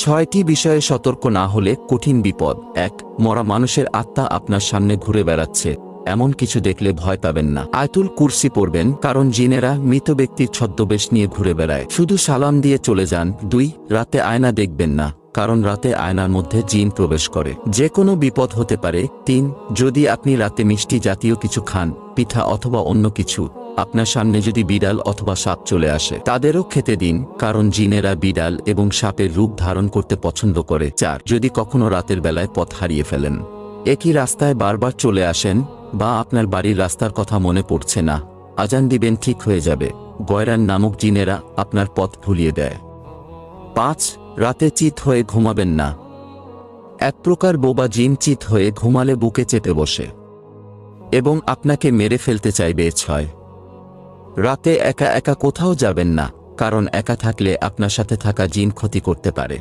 ছয়টি বিষয়ে সতর্ক না হলে কঠিন বিপদ। এক, মরা মানুষের আত্মা আপনার সামনে ঘুরে বেড়াচ্ছে। এমন কিছু দেখলে ভয় পাবেন না। আয়তুল কুরসি পড়বেন, কারণ জিনেরা মৃত ব্যক্তির ছদ্মবেশ নিয়ে ঘুরে বেড়ায়। শুধু সালাম দিয়ে চলে যান। দুই, রাতে আয়না দেখবেন না, কারণ রাতে আয়নার মধ্যে জিন প্রবেশ করে। যে কোনো বিপদ হতে পারে। তিন, যদি আপনি রাতে মিষ্টি জাতীয় কিছু খান, পিঠা অথবা অন্য কিছু আপনার সামনে যদি বিড়াল অথবা সাপ চলে আসে, তাদেরও খেতে দিন, কারণ জিনেরা বিড়াল এবং সাপের রূপ ধারণ করতে পছন্দ করে। চার, যদি কখনো রাতের বেলায় পথ হারিয়ে ফেলেন, একই রাস্তায় বারবার চলে আসেন বা আপনার বাড়ির রাস্তার কথা মনে পড়ছে না, আজান দিবেন ঠিক হয়ে যাবে। গয়রান নামক জিনেরা আপনার পথ ভুলিয়ে দেয়। পাঁচ, রাতে চিত হয়ে ঘুমাবেন না। এক প্রকার বোবা জিন চিত হয়ে ঘুমালে বুকে চেতে বসে এবং আপনাকে মেরে ফেলতে চাইবে। ছয় রাতে একা একা কোথাও যাবেন না, কারণ একা থাকলে আপনার সাথে থাকা জিন ক্ষতি করতে পারে।